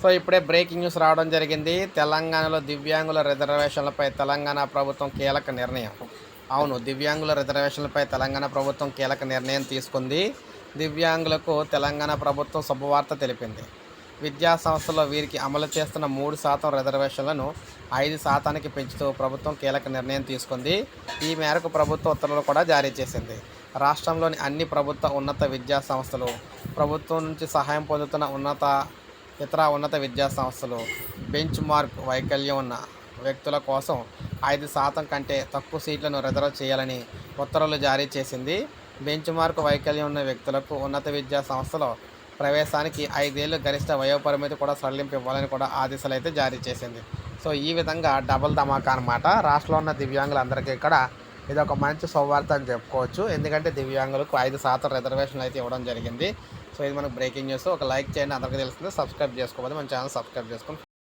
So ఇప్పుడే breaking news రావడం జరిగింది. తెలంగాణలో దివ్యాంగుల రిజర్వేషన్లపై తెలంగాణ ప్రభుత్వం కీలక నిర్ణయం. అవును దివ్యాంగుల రిజర్వేషన్లపై తెలంగాణ ప్రభుత్వం కీలక నిర్ణయం తీసుకుంది. దివ్యాంగులకు తెలంగాణ ప్రభుత్వం శుభవార్త తెలిపింది. విద్యా సంస్థలో వీరికి అమలు చేస్తున్న మూడు శాతం రిజర్వేషన్లను ఐదు శాతానికి పెంచుతూ ప్రభుత్వం కీలక నిర్ణయం తీసుకుంది. ఈ మేరకు ప్రభుత్వ ఉత్తర్వులు కూడా జారీ చేసింది. రాష్ట్రంలోని అన్ని ప్రభుత్వ ఉన్నత విద్యా సంస్థలు ప్రభుత్వం నుంచి సహాయం పొందుతున్న ఉన్నత ఇతర ఉన్నత విద్యా సంస్థలు బెంచ్ మార్క్ వైకల్యం ఉన్న వ్యక్తుల కోసం ఐదు శాతం కంటే తక్కువ సీట్లను రిజర్వ్ చేయాలని ఉత్తర్వులు జారీ చేసింది. బెంచ్ మార్క్ వైకల్యం ఉన్న వ్యక్తులకు ఉన్నత విద్యా సంస్థలో ప్రవేశానికి ఐదేళ్ళు గరిష్ట వయోపరిమితి కూడా సడలింపు ఇవ్వాలని కూడా ఆదేశాలు అయితే జారీ చేసింది. సో ఈ విధంగా డబుల్ ధమాకా అనమాట రాష్ట్రంలో ఉన్న దివ్యాంగులందరికీ ఇక్కడ ఇది ఒక మంచి శుభవార్త అని చెప్పుకోవచ్చు. ఎందుకంటే దివ్యాంగులకు ఐదు శాతం రిజర్వేషన్లు అయితే ఇవ్వడం జరిగింది. సో ఇది మనకు బ్రేకింగ్ న్యూస్ ఒక లైక్ చేయండి అందరికీ తెలుస్తుంది. సబ్స్క్రైబ్ చేసుకోవాలి. మన ఛానల్ సబ్స్క్రైబ్ చేసుకొని